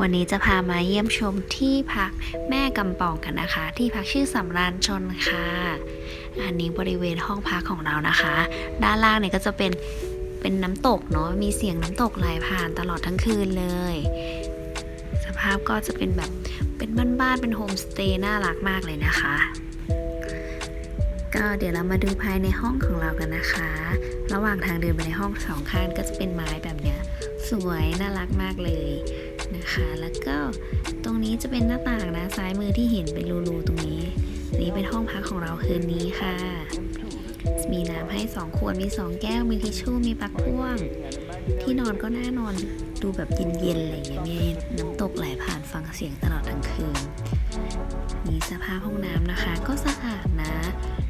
วันนี้จะพามาเยี่ยมชมที่พักแม่กำปองกันนะคะ ที่พักชื่อสำราญชนค่ะ อันนี้บริเวณห้องพักของเรานะคะ ด้านล่างเนี่ยก็จะเป็นเป็นน้ำตกเนาะมีเสียงน้ำตกไหลผ่านตลอดทั้งคืนเลย สภาพก็จะเป็นแบบเป็นบ้านๆเป็นโฮมสเตย์น่ารักมากเลยนะคะ ก็เดี๋ยวเรามาดูภายในห้องของเรากันนะคะ ระหว่างทางเดินไปในห้องสองข้างก็จะเป็นไม้แบบเนี้ยสวยน่ารักมากเลย นะคะ แล้วก็ตรงนี้จะเป็นหน้าต่างนะซ้ายมือที่เห็นเป็นรูๆตรงนี้นนี้เป็นห้องพักของเราคืนนี้ค่ะ มีน้ำให้สองขวด มีสองแก้ว มีทิชชู่ มีปลั๊กพ่วง ที่นอนก็น่านอนดูแบบเย็นๆอะไรอย่างเงี้ยมีน้ำตกไหลผ่านฟังเสียงตลอดทั้งคืน มีสภาพห้องน้ำนะคะ ก็สะอาดนะ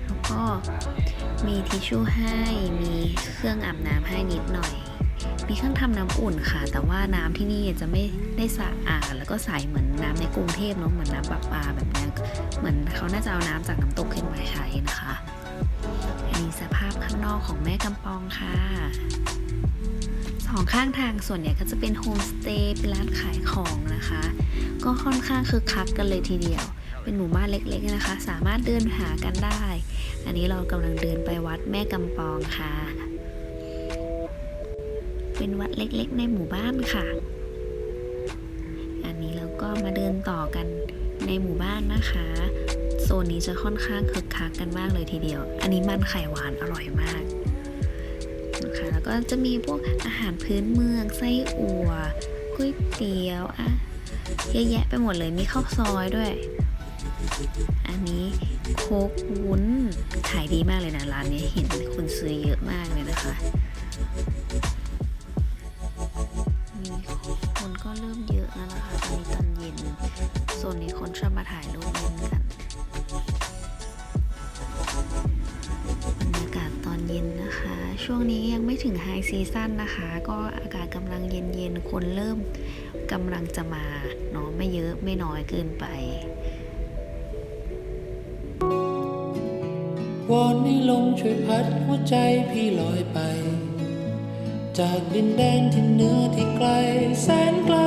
แล้วก็มีทิชชู่ให้ มีเครื่องอาบน้ำให้นิดหน่อย มีเครื่องทำน้ำอุ่นค่ะ แต่ว่าน้ำที่นี่จะไม่ได้สะอาดแล้วก็ใสเหมือนน้ำในกรุงเทพเนาะเหมือนน้ำประปาแบบนี้เหมือนเขาน่าจะเอาน้ำจากน้ำตกขึ้นมาใช้นะคะอันนี้สภาพข้างนอกของแม่กำปองค่ะสองข้างทางส่วนใหญ่ก็จะเป็นโฮมสเตย์เป็นร้านขายของนะคะ ก็ค่อนข้างคึกคักกันเลยทีเดียว เป็นหมู่บ้านเล็กๆนะคะ สามารถเดินหากันได้ อันนี้เรากำลังเดินไปวัดแม่กำปองค่ะ เป็นวัดเล็กๆ ในหมู่บ้านค่ะ อันนี้เราก็มาเดินต่อกันในหมู่บ้านนะคะ โซนนี้จะค่อนข้างคึกคักกันมากเลยทีเดียว อันนี้มันไข่หวานอร่อยมากนะคะแล้วก็จะมีพวกอาหารพื้นเมืองไส้อั่วก๋วยเตี๋ยวอะเยอะแยะไปหมดเลยมีข้าวซอยด้วย อันนี้โคกวุ้นขายดีมากเลยนะร้านนี้เห็นคนซื้อเยอะมากเลยนะคะ ซนนี้คนชอบมาถ่ายรูปเล่นกันบรรยากาศตอนเย็นนะคะ ช่วงนี้ยังไม่ถึงไฮซีซั่นนะคะ ก็อากาศกำลังเย็นๆ คนเริ่มกำลังจะมาเนาะไม่เยอะไม่น้อยเกินไปวอนให้ลมช่วยพัดหัวใจพี่ลอยไป จากดินแดนที่เหนือที่ไกลแสนไกล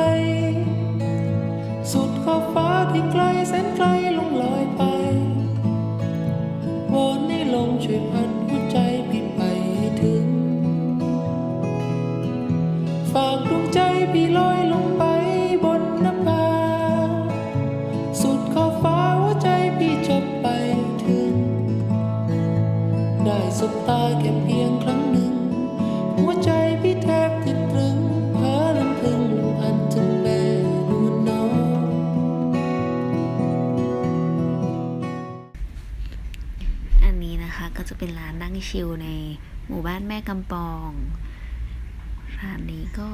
ช่วยพัดหัวใจพี่ไปให้ถึง ฝากดวงใจพี่ลอยลงไปบนนภาสุดขอบฟ้าหัวใจพี่จะไปถึง ได้สบตาแค่เพียงครั้ง จะเป็นร้านนั่งชิลในหมู่บ้านแม่กำปอง ร้านนี้ก็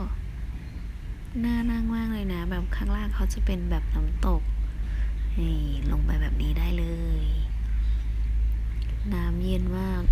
น่านั่งมากเลยนะ แบบข้างล่างเขาจะเป็นแบบน้ำตก นี่ลงไปแบบนี้ได้เลย น้ำเย็นมาก